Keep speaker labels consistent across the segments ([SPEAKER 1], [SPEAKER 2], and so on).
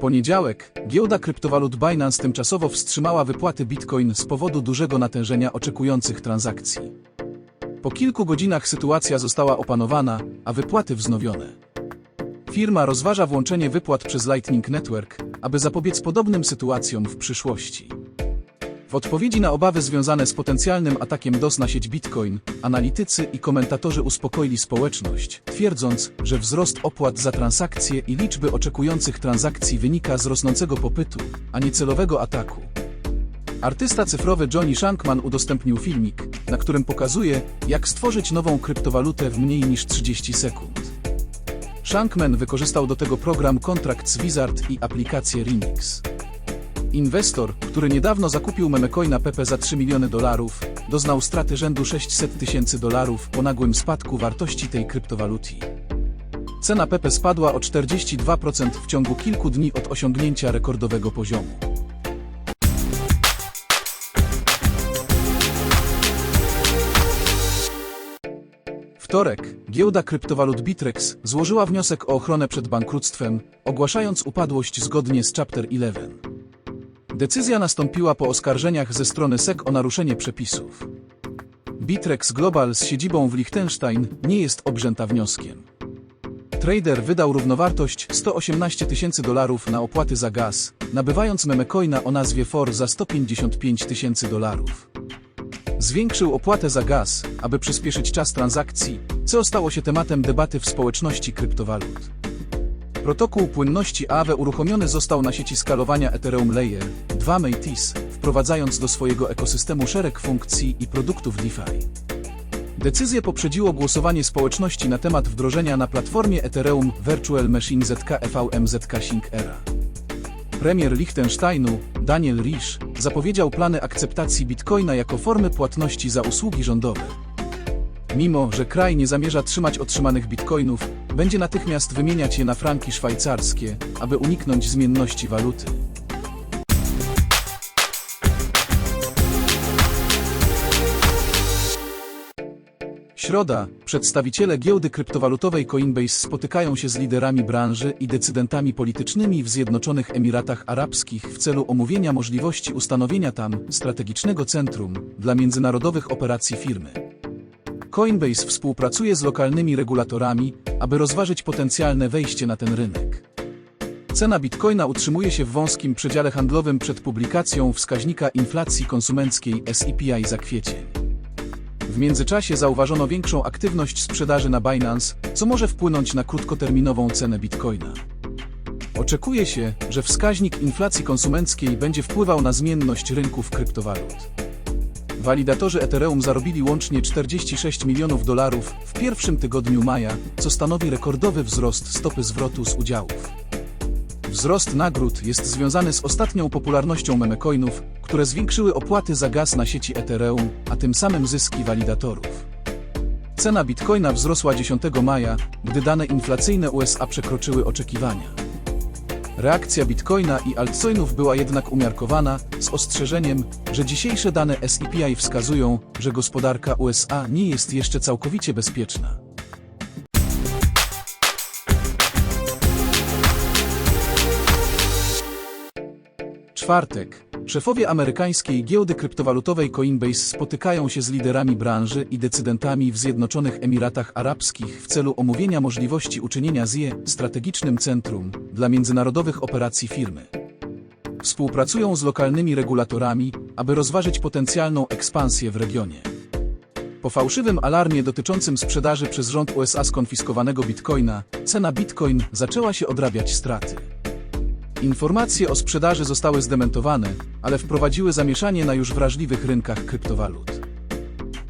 [SPEAKER 1] Poniedziałek, giełda kryptowalut Binance tymczasowo wstrzymała wypłaty Bitcoin z powodu dużego natężenia oczekujących transakcji. Po kilku godzinach sytuacja została opanowana, a wypłaty wznowione. Firma rozważa włączenie wypłat przez Lightning Network, aby zapobiec podobnym sytuacjom w przyszłości. W odpowiedzi na obawy związane z potencjalnym atakiem DOS na sieć Bitcoin, analitycy i komentatorzy uspokoili społeczność, twierdząc, że wzrost opłat za transakcje i liczby oczekujących transakcji wynika z rosnącego popytu, a nie celowego ataku. Artysta cyfrowy Johnny Shankman udostępnił filmik, na którym pokazuje, jak stworzyć nową kryptowalutę w mniej niż 30 sekund. Shankman wykorzystał do tego program kontrakt z Wizard i aplikację Remix. Inwestor, który niedawno zakupił memecoina Pepe za 3 miliony dolarów, doznał straty rzędu 600 tysięcy dolarów po nagłym spadku wartości tej kryptowaluty. Cena Pepe spadła o 42% w ciągu kilku dni od osiągnięcia rekordowego poziomu. Wtorek, giełda kryptowalut Bitrex złożyła wniosek o ochronę przed bankructwem, ogłaszając upadłość zgodnie z Chapter 11. Decyzja nastąpiła po oskarżeniach ze strony SEC o naruszenie przepisów. Bitrex Global z siedzibą w Liechtenstein nie jest obrzęta wnioskiem. Trader wydał równowartość 118 tysięcy dolarów na opłaty za gaz, nabywając memecoina o nazwie FOR za 155 tysięcy dolarów. Zwiększył opłatę za gaz, aby przyspieszyć czas transakcji, co stało się tematem debaty w społeczności kryptowalut. Protokół płynności AAVE uruchomiony został na sieci skalowania Ethereum Layer 2 Matis, wprowadzając do swojego ekosystemu szereg funkcji i produktów DeFi. Decyzję poprzedziło głosowanie społeczności na temat wdrożenia na platformie Ethereum Virtual Machine ZK ZK Sync Era. Premier Liechtensteinu, Daniel Risch, zapowiedział plany akceptacji bitcoina jako formy płatności za usługi rządowe. Mimo, że kraj nie zamierza trzymać otrzymanych bitcoinów, będzie natychmiast wymieniać je na franki szwajcarskie, aby uniknąć zmienności waluty. Środa, przedstawiciele giełdy kryptowalutowej Coinbase spotykają się z liderami branży i decydentami politycznymi w Zjednoczonych Emiratach Arabskich w celu omówienia możliwości ustanowienia tam strategicznego centrum dla międzynarodowych operacji firmy. Coinbase współpracuje z lokalnymi regulatorami, aby rozważyć potencjalne wejście na ten rynek. Cena bitcoina utrzymuje się w wąskim przedziale handlowym przed publikacją wskaźnika inflacji konsumenckiej SEPI za kwiecień. W międzyczasie zauważono większą aktywność sprzedaży na Binance, co może wpłynąć na krótkoterminową cenę bitcoina. Oczekuje się, że wskaźnik inflacji konsumenckiej będzie wpływał na zmienność rynków kryptowalut. Walidatorzy Ethereum zarobili łącznie 46 milionów dolarów w pierwszym tygodniu maja, co stanowi rekordowy wzrost stopy zwrotu z udziałów. Wzrost nagród jest związany z ostatnią popularnością memecoinów, które zwiększyły opłaty za gaz na sieci Ethereum, a tym samym zyski walidatorów. Cena bitcoina wzrosła 10 maja, gdy dane inflacyjne USA przekroczyły oczekiwania. Reakcja bitcoina i altcoinów była jednak umiarkowana, z ostrzeżeniem, że dzisiejsze dane SEPI wskazują, że gospodarka USA nie jest jeszcze całkowicie bezpieczna. Czwartek. Szefowie amerykańskiej giełdy kryptowalutowej Coinbase spotykają się z liderami branży i decydentami w Zjednoczonych Emiratach Arabskich w celu omówienia możliwości uczynienia ZIE strategicznym centrum dla międzynarodowych operacji firmy. Współpracują z lokalnymi regulatorami, aby rozważyć potencjalną ekspansję w regionie. Po fałszywym alarmie dotyczącym sprzedaży przez rząd USA skonfiskowanego bitcoina, cena bitcoin zaczęła się odrabiać straty. Informacje o sprzedaży zostały zdementowane, ale wprowadziły zamieszanie na już wrażliwych rynkach kryptowalut.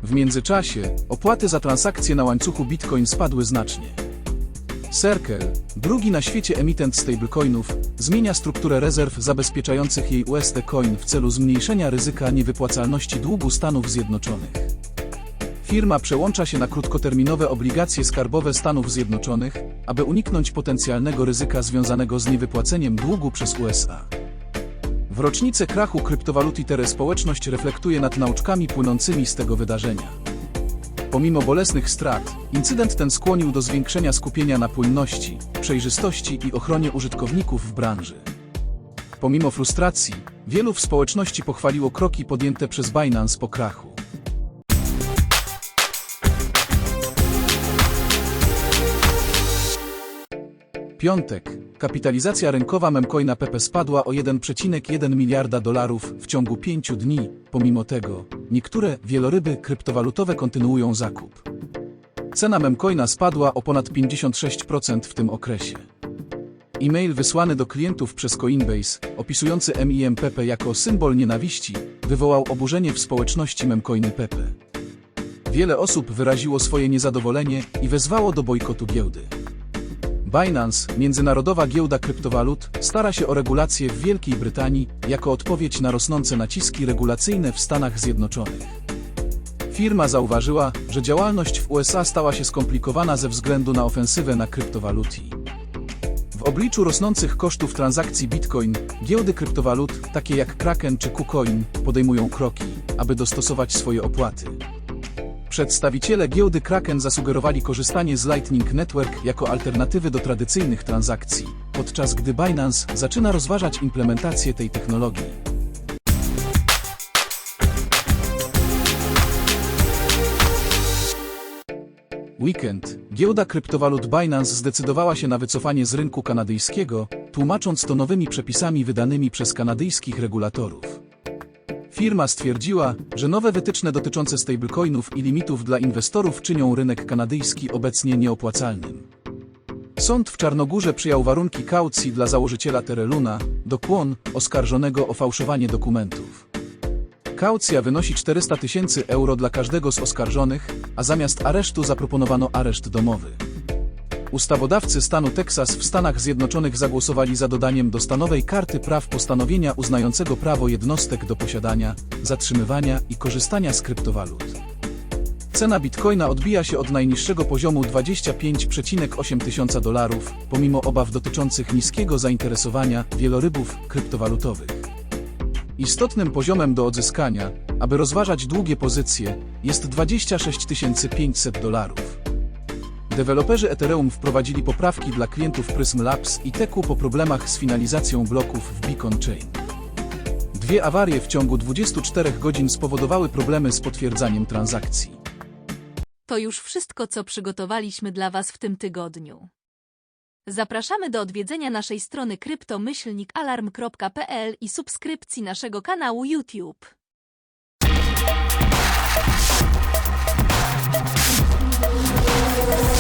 [SPEAKER 1] W międzyczasie opłaty za transakcje na łańcuchu Bitcoin spadły znacznie. Circle, drugi na świecie emitent stablecoinów, zmienia strukturę rezerw zabezpieczających jej USD Coin w celu zmniejszenia ryzyka niewypłacalności długu Stanów Zjednoczonych. Firma przełącza się na krótkoterminowe obligacje skarbowe Stanów Zjednoczonych, aby uniknąć potencjalnego ryzyka związanego z niewypłaceniem długu przez USA. W rocznicę krachu kryptowalut Ethereum społeczność reflektuje nad nauczkami płynącymi z tego wydarzenia. Pomimo bolesnych strat, incydent ten skłonił do zwiększenia skupienia na płynności, przejrzystości i ochronie użytkowników w branży. Pomimo frustracji, wielu w społeczności pochwaliło kroki podjęte przez Binance po krachu. Piątek. Kapitalizacja rynkowa memcoina Pepe spadła o 1,1 miliarda dolarów w ciągu pięciu dni. Pomimo tego, niektóre wieloryby kryptowalutowe kontynuują zakup. Cena memcoina spadła o ponad 56% w tym okresie. E-mail wysłany do klientów przez Coinbase, opisujący MIM Pepe jako symbol nienawiści, wywołał oburzenie w społeczności memcoiny Pepe. Wiele osób wyraziło swoje niezadowolenie i wezwało do bojkotu giełdy. Binance, międzynarodowa giełda kryptowalut, stara się o regulację w Wielkiej Brytanii jako odpowiedź na rosnące naciski regulacyjne w Stanach Zjednoczonych. Firma zauważyła, że działalność w USA stała się skomplikowana ze względu na ofensywę na kryptowaluty. W obliczu rosnących kosztów transakcji Bitcoin, giełdy kryptowalut, takie jak Kraken czy KuCoin, podejmują kroki, aby dostosować swoje opłaty. Przedstawiciele giełdy Kraken zasugerowali korzystanie z Lightning Network jako alternatywy do tradycyjnych transakcji, podczas gdy Binance zaczyna rozważać implementację tej technologii. Weekend. Giełda kryptowalut Binance zdecydowała się na wycofanie z rynku kanadyjskiego, tłumacząc to nowymi przepisami wydanymi przez kanadyjskich regulatorów. Firma stwierdziła, że nowe wytyczne dotyczące stablecoinów i limitów dla inwestorów czynią rynek kanadyjski obecnie nieopłacalnym. Sąd w Czarnogórze przyjął warunki kaucji dla założyciela Tereluna, Dokłon, oskarżonego o fałszowanie dokumentów. Kaucja wynosi 400 tysięcy euro dla każdego z oskarżonych, a zamiast aresztu zaproponowano areszt domowy. Ustawodawcy stanu Teksas w Stanach Zjednoczonych zagłosowali za dodaniem do stanowej karty praw postanowienia uznającego prawo jednostek do posiadania, zatrzymywania i korzystania z kryptowalut. Cena bitcoina odbija się od najniższego poziomu 25,8 tysiąca dolarów, pomimo obaw dotyczących niskiego zainteresowania wielorybów kryptowalutowych. Istotnym poziomem do odzyskania, aby rozważać długie pozycje, jest 26 500 dolarów. Deweloperzy Ethereum wprowadzili poprawki dla klientów Prism Labs i Teku po problemach z finalizacją bloków w Beacon Chain. Dwie awarie w ciągu 24 godzin spowodowały problemy z potwierdzaniem transakcji.
[SPEAKER 2] To już wszystko, co przygotowaliśmy dla Was w tym tygodniu. Zapraszamy do odwiedzenia naszej strony kryptomyślnikalarm.pl i subskrypcji naszego kanału YouTube. Thank you.